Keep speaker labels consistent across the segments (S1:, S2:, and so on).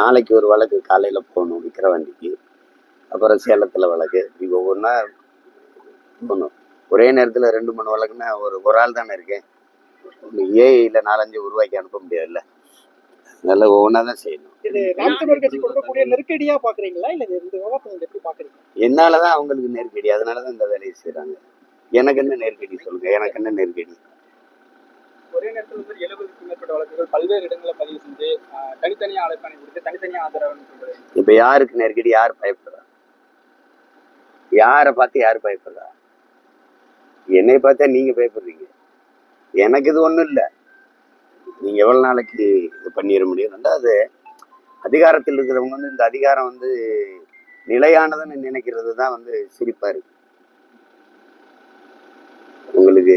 S1: நாளைக்கு ஒரு வழக்கு காலையில் போகணும் விக்கிரவாண்டிக்கு அப்புறம் சேலத்தில் வழக்கு இப்படி ஒவ்வொன்றா போகணும் ஒரே நேரத்தில் ரெண்டு மூணு வழக்குன்னா ஒரு ஒரு ஆள் தானே இருக்கேன் ஏஐயில் நாலஞ்சு உருவாக்கி அனுப்ப இல்லை அதனால ஒவ்வொன்றா தான் செய்யணும் நெருக்கடியாக தான் அவங்களுக்கு நெருக்கடி அதனால தான் இந்த வேலையை செய்கிறாங்க எனக்கு என்ன நெருக்கடி சொல்லுங்கள் எனக்கு என்ன நெருக்கடி
S2: ஒரே நேரத்தில் வந்து எழுபதுக்கும் மேற்பட்ட வழக்குகள் பல்வேறு இடங்களில் பதிவு செஞ்சு தனித்தனியா ஆலோசனை கொடுத்து தனித்தனியா ஆதரவு
S1: இப்ப யாருக்கு நெருக்கடி யார் பயப்படுறா யாரை பார்த்து யார் பயப்படுறா என்னை பார்த்தா நீங்க பயப்படுறீங்க எனக்கு இது ஒண்ணும் இல்லை நீங்க எவ்வளவு நாளைக்கு இது பண்ணிட முடியும் ரெண்டாவது அதிகாரத்தில் இருக்கிறவங்க வந்து இந்த அதிகாரம் வந்து நிலையானதுன்னு நினைக்கிறது தான் வந்து சிரிப்பா இருக்கு உங்களுக்கு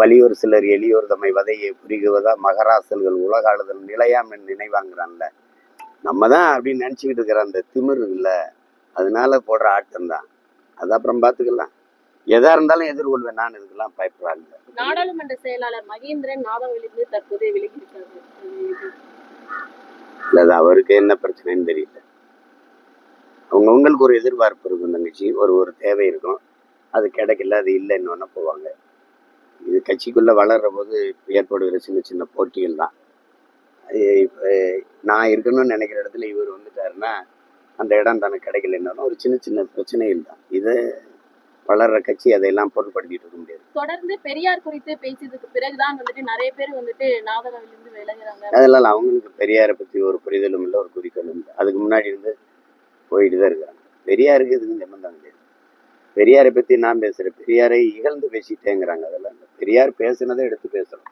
S1: வலியோர் சிலர் எளியோர் தம்மை வதையை புரிகுவதா மகராசல்கள் உலக ஆளுதல் நிலையாமன் நினைவாங்கிறான்ல நம்ம தான் அப்படின்னு நினச்சிக்கிட்டு இருக்கிற அந்த திமிர் இல்லை அதனால போடுற ஆட்டம் தான் அது அப்புறம் பார்த்துக்கலாம் எதா இருந்தாலும் எதிர்கொள்வேன் நான் இதுக்கெல்லாம் பயப்படாது
S2: நாடாளுமன்ற செயலாளர் மகேந்திரன் நாகவெளிந்து தற்போது விலகியிருக்காரு
S1: இல்லை அவருக்கு என்ன பிரச்சனைன்னு தெரியல அவங்கவுங்களுக்கு ஒரு எதிர்பார்ப்பு இருக்கும் தங்கச்சி ஒரு ஒரு தேவை இருக்கும் அது கிடைக்கல அது இல்லைன்னு போவாங்க இது கட்சிக்குள்ளே வளர்கிற போது ஏற்படுகிற சின்ன சின்ன போட்டிகள் தான் இப்போ நான் இருக்கணும்னு நினைக்கிற இடத்துல இவர் வந்துட்டாருன்னா அந்த இடம் தனக்கு என்னாலும் ஒரு சின்ன சின்ன பிரச்சனைகள் தான் இது வளர்ற கட்சி அதையெல்லாம் பொருட்படுத்திட்டு இருக்க முடியாது
S2: தொடர்ந்து பெரியார் குறித்து பேசியதுக்கு பிறகுதான் வந்துட்டு நிறைய பேர் வந்துட்டு நாவலிருந்து விலகிறாங்க
S1: அதெல்லாம் அவங்களுக்கு பெரியாரை பற்றி ஒரு புரிதலும் இல்லை ஒரு குறிக்கோளும் இல்லை அதுக்கு முன்னாடி இருந்து போயிட்டு தான் இருக்கிறாங்க பெரியாருக்கு இதுக்கு நிபந்தனை பெரியாரை பத்தி நான் பேசுறேன் பெரியாரை இகழ்ந்து பேசிட்டேங்கிறாங்க அதெல்லாம் பெரியார் பேசுனதை எடுத்து பேசணும்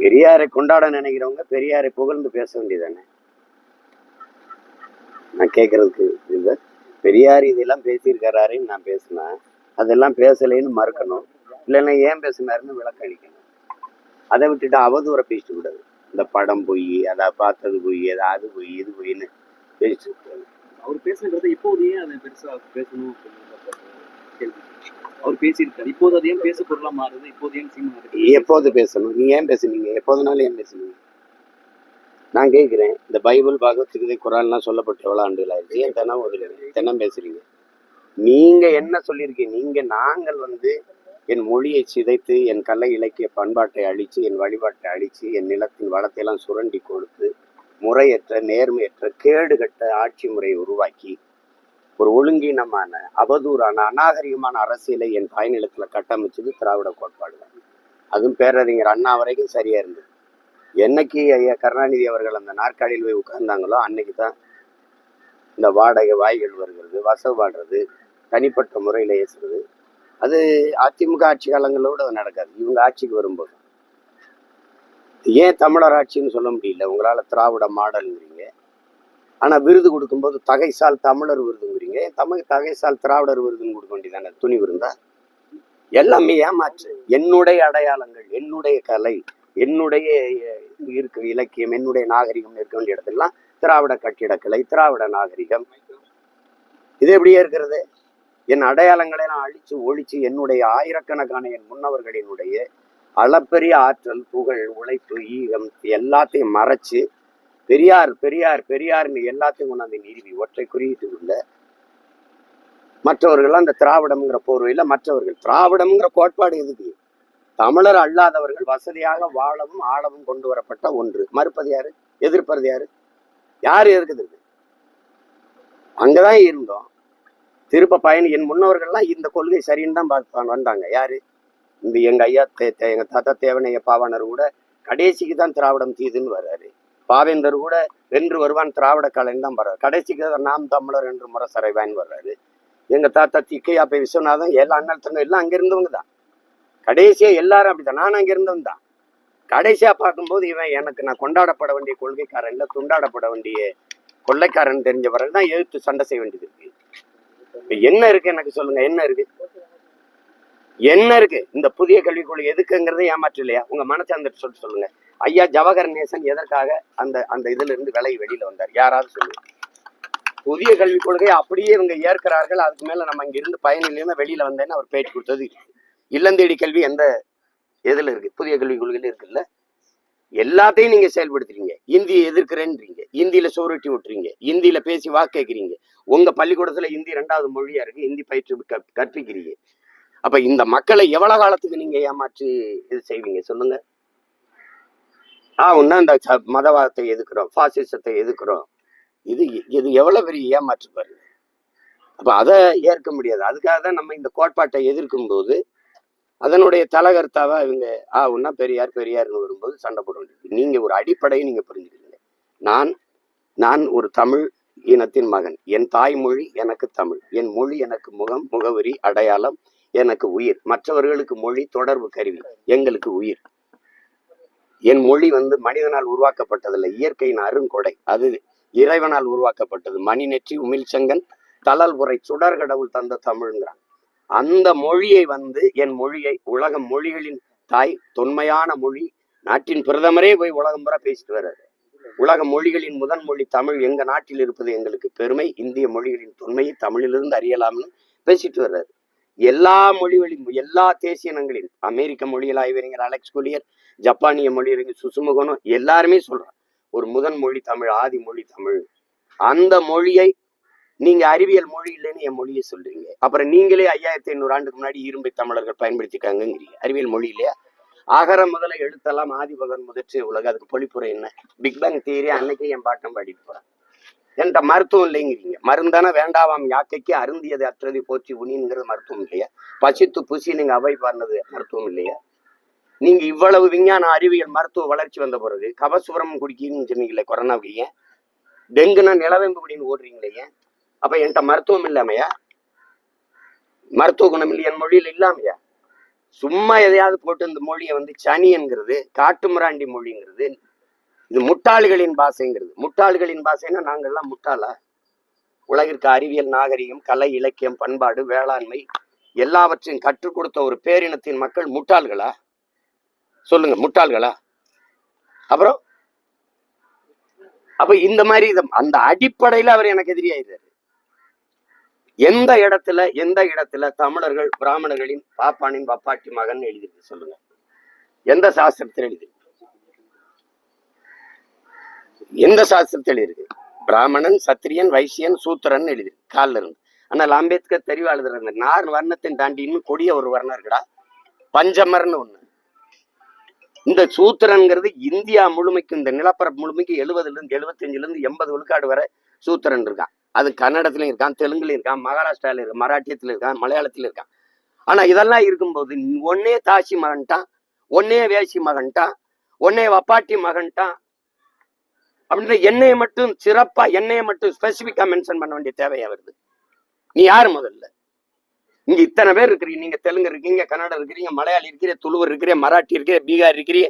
S1: பெரியாரை கொண்டாட நினைக்கிறவங்க பெரியாரை புகழ்ந்து பேச வேண்டியதானே நான் கேட்கறதுக்கு இல்லை பெரியார் இதெல்லாம் பேசியிருக்கிறாருன்னு நான் பேசுனேன் அதெல்லாம் பேசலைன்னு மறுக்கணும் இல்லைன்னா ஏன் பேசினாருன்னு விளக்கடிக்கணும் அதை விட்டுட்டு அவதூறை பேசிட்டு கூடாது இந்த படம் பொய் அதை பார்த்தது பொய் அதை அது பொய் இது பொய்ன்னு பேசிட்டு
S2: அவர் பேசுகிறத இப்போ ஏன் அதை பெருசாக பேசணும் கேள்வி அவர் பேசியிருக்கார் இப்போது அது பேச பொருளாக மாறுது இப்போது ஏன் சீன்
S1: மாறுது எப்போது பேசணும் நீங்கள் ஏன் பேசுனீங்க எப்போதுனாலும் ஏன் பேசுனீங்க நான் கேட்குறேன் இந்த பைபிள் பாகவத்துக்கு குரான்லாம் சொல்லப்பட்டு எவ்வளோ ஆண்டுகள் ஆயிடுச்சு ஏன் தினம் ஒதுக்குறேன் தினம் பேசுறீங்க நீங்கள் என்ன சொல்லியிருக்கீங்க நீங்கள் நாங்கள் வந்து என் மொழியை சிதைத்து என் கலை இலக்கிய பண்பாட்டை அழித்து என் வழிபாட்டை அழித்து என் நிலத்தின் வளத்தையெல்லாம் சுரண்டி கொடுத்து முறையற்ற நேர்மையற்ற கேடுகட்ட ஆட்சி முறையை உருவாக்கி ஒரு ஒழுங்கீனமான அவதூறான அநாகரிகமான அரசியலை என் தாய்நிலத்தில் கட்டமைச்சது திராவிட கோட்பாடு தான் அதுவும் பேரறிஞர் அண்ணா வரைக்கும் சரியாக இருந்தது என்னைக்கு ஐயா கருணாநிதி அவர்கள் அந்த நாற்காலியில் போய் உட்கார்ந்தாங்களோ அன்னைக்கு தான் இந்த வாடகை வாய்கள் வருகிறது வசவு வாடுறது தனிப்பட்ட முறையில் ஏசுறது அது அதிமுக ஆட்சி காலங்களோட நடக்காது இவங்க ஆட்சிக்கு வரும்போது ஏன் தமிழர் ஆட்சின்னு சொல்ல முடியல உங்களால் திராவிட மாடல்ங்கிறீங்க ஆனால் விருது கொடுக்கும்போது தகைசால் தமிழர் விருதுங்கிறீங்க என் தமிழ் தகைசால் திராவிடர் விருதுன்னு கொடுக்க வேண்டியதானே துணி விருந்தா எல்லாமே ஏமாற்று என்னுடைய அடையாளங்கள் என்னுடைய கலை என்னுடைய இருக்க இலக்கியம் என்னுடைய நாகரிகம் இருக்க வேண்டிய இடத்துலாம் திராவிட கட்டிடக்கலை திராவிட நாகரிகம் இது எப்படியே இருக்கிறது என் அடையாளங்களை நான் அழிச்சு ஒழிச்சு என்னுடைய ஆயிரக்கணக்கான என் முன்னவர்களினுடைய அளப்பெரிய ஆற்றல் புகழ் உழைப்பு ஈகம் எல்லாத்தையும் மறைச்சு பெரியார் பெரியார் பெரியார்னு எல்லாத்தையும் கொண்டாந்து நீருவி ஒற்றை குறியீட்டு உள்ள மற்றவர்கள் அந்த திராவிடம்ங்கிற போர்வையில் மற்றவர்கள் திராவிடம்ங்கிற கோட்பாடு எதுக்கு தமிழர் அல்லாதவர்கள் வசதியாக வாழவும் ஆழவும் கொண்டு வரப்பட்ட ஒன்று மறுப்பது யாரு எதிர்ப்பது யாரு யார் இருக்குது அங்கதான் இருந்தோம் திருப்ப பயணி என் முன்னவர்கள்லாம் இந்த கொள்கை சரின்னு தான் வந்தாங்க யாரு இந்த எங்க ஐயா எங்க தாத்தா தேவனைய பாவனர் கூட கடைசிக்கு தான் திராவிடம் தீதுன்னு வர்றாரு பாவேந்தர் கூட வென்று வருவான் திராவிட கலைன்னு தான் வர்றாரு கடைசிக்கு நாம் தமிழர் என்று முறை சரைவான் வர்றாரு எங்கள் தாத்தா திக்கையா போய் விஸ்வநாதன் எல்லா அண்ணல் தங்க எல்லாம் அங்கிருந்தவங்க இருந்தவங்க தான் கடைசியாக எல்லாரும் அப்படிதான் நான் அங்கே இருந்தவன் தான் கடைசியாக பார்க்கும்போது இவன் எனக்கு நான் கொண்டாடப்பட வேண்டிய கொள்கைக்காரன் இல்லை துண்டாடப்பட வேண்டிய கொள்ளைக்காரன் தெரிஞ்ச தான் எழுத்து சண்டை செய்ய வேண்டியது இருக்கு இப்போ என்ன இருக்கு எனக்கு சொல்லுங்க என்ன இருக்கு என்ன இருக்கு இந்த புதிய கல்விக் கொள்கை எதுக்குங்கிறத ஏமாற்று இல்லையா உங்க மனசார்ந்துட்டு சொல்லிட்டு சொல்லுங்க ஐயா ஜவஹர் நேசன் எதற்காக அந்த அந்த இதுல இருந்து விலை வெளியில வந்தார் யாராவது சொல்லு புதிய கல்விக் கொள்கை அப்படியே இவங்க ஏற்கிறார்கள் அதுக்கு மேல நம்ம இங்க இருந்து பயனில்லாம வெளியில வந்தேன்னு அவர் பேட்டி கொடுத்தது இல்லந்தேடி கல்வி எந்த எதுல இருக்கு புதிய கல்விக் கொள்கையில இருக்குல்ல எல்லாத்தையும் நீங்க செயல்படுத்துறீங்க இந்தியை எதிர்க்கிறேன்றீங்க இந்தியில சோரட்டி விட்டுறீங்க இந்தியில பேசி வாக்கு கேட்கிறீங்க உங்க பள்ளிக்கூடத்துல இந்தி ரெண்டாவது மொழியா இருக்கு இந்தி பயிற்சி கற்பிக்கிறீங்க அப்ப இந்த மக்களை எவ்வளவு காலத்துக்கு நீங்க ஏமாற்றி இது செய்வீங்க சொல்லுங்க ஆஹ் இந்த மதவாதத்தை எதுக்குறோம் பாசிசத்தை எதுக்குறோம் இது இது எவ்வளவு பெரிய ஏமாற்று பாருங்க அப்ப அதை ஏற்க முடியாது அதுக்காக தான் நம்ம இந்த கோட்பாட்டை எதிர்க்கும் போது அதனுடைய தலகர்த்தாவா இவங்க ஆ ஒன்னா பெரியார் பெரியார்னு வரும்போது சண்டை போட வேண்டியது நீங்க ஒரு அடிப்படையை நீங்க புரிஞ்சுக்கிறீங்க நான் நான் ஒரு தமிழ் இனத்தின் மகன் என் தாய்மொழி எனக்கு தமிழ் என் மொழி எனக்கு முகம் முகவரி அடையாளம் எனக்கு உயிர் மற்றவர்களுக்கு மொழி தொடர்பு கருவி எங்களுக்கு உயிர் என் மொழி வந்து மனிதனால் உருவாக்கப்பட்டதில்லை இயற்கையின் அருங்கொடை அது இறைவனால் உருவாக்கப்பட்டது மணி நெற்றி உமிழ்ச்சங்கன் தளல் உரை சுடர்கடவுள் தந்த தமிழ்ங்கிறான் அந்த மொழியை வந்து என் மொழியை உலக மொழிகளின் தாய் தொன்மையான மொழி நாட்டின் பிரதமரே போய் உலகம் புற பேசிட்டு வர்றாரு உலக மொழிகளின் முதன் மொழி தமிழ் எங்க நாட்டில் இருப்பது எங்களுக்கு பெருமை இந்திய மொழிகளின் தொன்மையை தமிழிலிருந்து அறியலாம்னு பேசிட்டு வர்றாரு எல்லா மொழிகளின் எல்லா தேசிய இனங்களின் அமெரிக்க மொழியில் ஆய்வறிஞர் அலெக்ஸ் கொலியர் ஜப்பானிய மொழி அறிஞர் சுசுமுகனும் எல்லாருமே சொல்றாங்க ஒரு முதன் மொழி தமிழ் ஆதி மொழி தமிழ் அந்த மொழியை நீங்க அறிவியல் மொழி இல்லைன்னு என் மொழியை சொல்றீங்க அப்புறம் நீங்களே ஐயாயிரத்தி ஐநூறு ஆண்டுக்கு முன்னாடி இரும்பை தமிழர்கள் பயன்படுத்திக்காங்கிறீங்க அறிவியல் மொழி இல்லையா அகர முதல எழுத்தெல்லாம் ஆதிபகன் முதற்சி உலக அதுக்கு பொழிப்புரை என்ன பிக் பேங் தியரி அன்னைக்கே என் பாட்டம் பாடிட்டு போறேன் என்கிட்ட மருத்துவம் இல்லைங்கிறீங்க மருந்தான வேண்டாவாம் யாக்கைக்கு அருந்தியது அத்திரதி போற்றி உனிங்கிறது மருத்துவம் இல்லையா பசித்து புசி நீங்க அவை பாருனது மருத்துவம் இல்லையா நீங்க இவ்வளவு விஞ்ஞான அறிவியல் மருத்துவ வளர்ச்சி வந்த பிறகு கபசுரம் குடிக்கணும்னு சொன்னீங்களே கொரோனா ஏன் டெங்குனா நிலவேம்பு குடின்னு ஓடுறீங்களே ஏன் அப்ப என்கிட்ட மருத்துவம் இல்லாமையா மருத்துவ குணம் இல்லை என் மொழியில் இல்லாமையா சும்மா எதையாவது போட்டு இந்த மொழியை வந்து சனி என்கிறது காட்டுமிராண்டி மொழிங்கிறது இது முட்டாள்களின் பாசைங்கிறது முட்டாள்களின் பாசைன்னா நாங்கள்லாம் முட்டாளா உலகிற்கு அறிவியல் நாகரிகம் கலை இலக்கியம் பண்பாடு வேளாண்மை எல்லாவற்றையும் கற்றுக் கொடுத்த ஒரு பேரினத்தின் மக்கள் முட்டாள்களா சொல்லுங்க முட்டாள்களா அப்புறம் அப்ப இந்த மாதிரி அந்த அடிப்படையில அவர் எனக்கு எதிரியாயிருந்தாரு எந்த இடத்துல எந்த இடத்துல தமிழர்கள் பிராமணர்களின் பாப்பானின் பப்பாட்டி மகன் எழுதிருக்கு சொல்லுங்க எந்த சாஸ்திரத்தில் எழுதிருக்கு எந்த சாஸ்திரத்தில் எழுதியிருக்கு பிராமணன் சத்திரியன் வைசியன் சூத்திரன் எழுதி காலில் இருந்து ஆனால் அம்பேத்கர் தெரிவா எழுதுறாங்க நார் வர்ணத்தை தாண்டின்னு கொடிய ஒரு வர்ணம் இருக்குடா பஞ்சமர்னு ஒண்ணு இந்த சூத்திரங்கிறது இந்தியா முழுமைக்கும் இந்த நிலப்பரப்பு முழுமைக்கு எழுபதுல இருந்து எழுபத்தஞ்சுல இருந்து எண்பது விழுக்காடு வரை சூத்திரன் இருக்கான் அது கன்னடத்துலயும் இருக்கான் தெலுங்குலையும் இருக்கான் மகாராஷ்டிரால இருக்கு மராட்டியத்துல இருக்கான் மலையாளத்துல இருக்கான் ஆனா இதெல்லாம் இருக்கும்போது ஒன்னே தாசி மகன்ட்டான் ஒன்னே வேசி மகன்ட்டான் ஒன்னே வப்பாட்டி மகன்ட்டான் அப்படின்னா என்னை மட்டும் சிறப்பா என்னைய மட்டும் ஸ்பெசிபிக்கா மென்ஷன் பண்ண வேண்டிய தேவையா வருது நீ யார் முதல்ல இங்க இத்தனை பேர் இருக்கிறீங்க நீங்க தெலுங்கு இருக்கீங்க கன்னடம் இருக்கிறீங்க மலையாளி இருக்கிறீங்க துளுவர் இருக்கிறீ மராட்டி இருக்கிற பீகார் இருக்கிறீ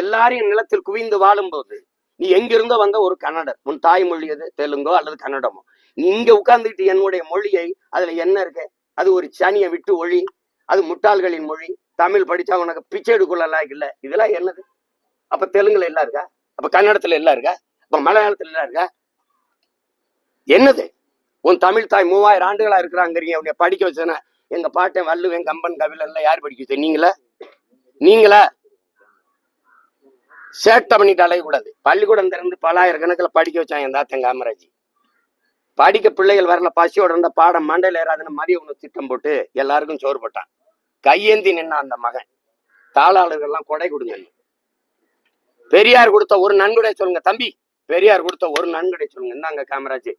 S1: எல்லாரையும் நிலத்தில் குவிந்து வாழும்போது நீ எங்கிருந்தோ வந்த ஒரு கன்னடர் உன் தாய்மொழி அது தெலுங்கோ அல்லது கன்னடமோ நீ இங்க உட்கார்ந்துட்டு என்னுடைய மொழியை அதுல என்ன இருக்கு அது ஒரு சனியை விட்டு ஒழி அது முட்டாள்களின் மொழி தமிழ் படிச்சா உனக்கு பிச்சை எடுக்கலாம் இல்லை இதெல்லாம் என்னது அப்ப தெலுங்குல எல்லாம் இருக்கா அப்ப கன்னடத்துல எல்லாம் இருக்கா இப்ப மலையாளத்துல எல்லாம் இருக்க என்னது உன் தமிழ் தாய் மூவாயிரம் ஆண்டுகளா இருக்கிறாங்கிறீங்க உன்னை படிக்க வச்சேன்னா எங்க வல்லு என் கம்பன் கபிலன்லாம் யார் படிக்க வச்ச நீங்களா நீங்களா சேட்டை பண்ணிட்டு அலையக்கூடாது பள்ளிக்கூடம் திறந்து ஆயிரம் கணக்கில் படிக்க வச்சான் என் தாத்தன் காமராஜ் படிக்க பிள்ளைகள் வரல பசியோட இருந்த பாடம் மண்டையில் ஏறாதுன்னு மதிய உணவு திட்டம் போட்டு எல்லாருக்கும் சோறு போட்டான் கையேந்தி நின்னான் அந்த மகன் தாளாளர்கள்லாம் கொடை கொடுங்க பெரியார் கொடுத்த ஒரு நன்கொடை சொல்லுங்க தம்பி பெரியார் கொடுத்த ஒரு நன்கடை சொல்லுங்க இந்தாங்க காமராஜ்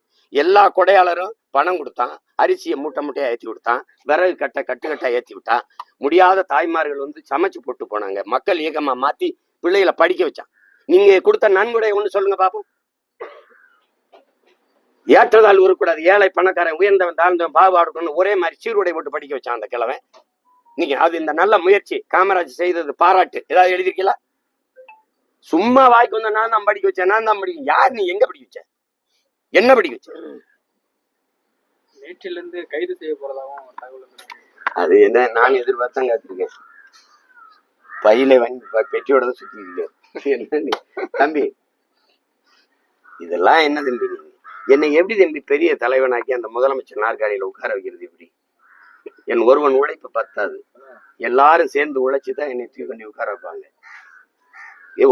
S1: எல்லா கொடையாளரும் பணம் கொடுத்தான் அரிசியை மூட்டை மூட்டையா ஏற்றி கொடுத்தான் விறகு கட்டை கட்டுக்கட்டை ஏற்றி விட்டான் முடியாத தாய்மார்கள் வந்து சமைச்சு போட்டு போனாங்க மக்கள் இயக்கமா மாத்தி பிள்ளைகளை படிக்க வச்சான் நீங்க கொடுத்த நன்கொடை ஒண்ணு சொல்லுங்க பாப்போம் ஏற்றதால் உருக்கூடாது ஏழை பணக்காரன் உயர்ந்தவன் தாழ்ந்தவன் பாகுபாடுக்கணும் ஒரே மாதிரி சீருடை போட்டு படிக்க வச்சான் அந்த கிழவன் நீங்க அது இந்த நல்ல முயற்சி காமராஜ் செய்தது பாராட்டு ஏதாவது எழுதிருக்கீங்களா சும்மா வாய்க்கு வந்தா நான் தான் படிக்க வச்சேன் நான் தான் படிக்க யார் நீ எங்க படிக்க வச்ச என்ன படிக்க வச்ச நேற்றில இருந்து கைது செய்ய போறதாவும் அது என்ன நான் எதிர்பார்த்தா காத்திருக்கேன் பையில வாங்கி பெட்டியோட தான் சுத்தி தம்பி இதெல்லாம் என்ன தம்பி நீ என்னை எப்படி தம்பி பெரிய தலைவனாக்கி அந்த முதலமைச்சர் நாற்காலியில உட்கார வைக்கிறது எப்படி என் ஒருவன் உழைப்பு பத்தாது எல்லாரும் சேர்ந்து உழைச்சுதான் என்னை தூக்கி பண்ணி உட்கார வைப்பாங்க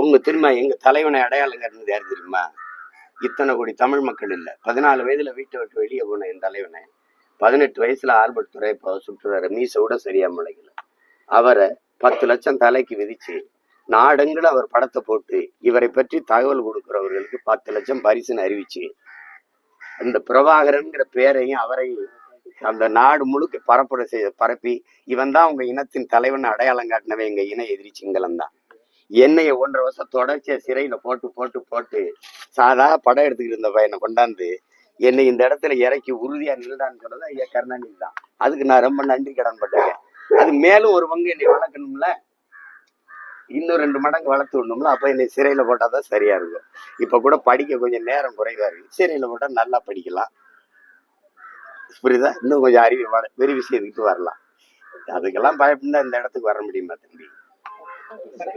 S1: உங்க திரும்ப எங்க தலைவனை அடையாளங்கிறது இருந்தது யார் தெரியுமா இத்தனை கோடி தமிழ் மக்கள் இல்லை பதினாலு வயதுல வீட்டை விட்டு வெளியே போன என் தலைவனை பதினெட்டு வயசுல ஆல்பர்ட் துறை சுற்றுறாரு மீச விட சரியா முளைக்கல அவரை பத்து லட்சம் தலைக்கு விதிச்சு நாடெங்கில் அவர் படத்தை போட்டு இவரை பற்றி தகவல் கொடுக்குறவர்களுக்கு பத்து லட்சம் பரிசுன்னு அறிவிச்சு அந்த பிரபாகரன்கிற பேரையும் அவரையும் அந்த நாடு முழுக்க பரப்புரை செய்ய பரப்பி இவன் தான் உங்க இனத்தின் தலைவன் அடையாளம் காட்டினவே எங்க இன எதிரி சிங்களம் தான் என்னைய ஒன்றரை வருஷம் தொடர்ச்சியா சிறையில போட்டு போட்டு போட்டு சாதா படம் எடுத்துக்கிட்டு இருந்த பையனை கொண்டாந்து என்னை இந்த இடத்துல இறக்கி உறுதியா நில்டான்ங்கிறத ஐயா கருணாநிதி தான் அதுக்கு நான் ரொம்ப நன்றி கடன் பட்டேன் அது மேலும் ஒரு பங்கு என்னை வளர்க்கணும்ல இன்னும் ரெண்டு மடங்கு வளர்த்து விடணும்ல அப்போ என்னை சிறையில போட்டாதான் சரியா இருக்கும் இப்போ கூட படிக்க கொஞ்சம் நேரம் குறைவா இருக்கு சிறையில போட்டால் நல்லா படிக்கலாம் புரியுதா இன்னும் கொஞ்சம் அறிவு வெறி விஷயத்துக்கு வரலாம் அதுக்கெல்லாம் பயப்படா இந்த இடத்துக்கு வர முடியுமா தம்பி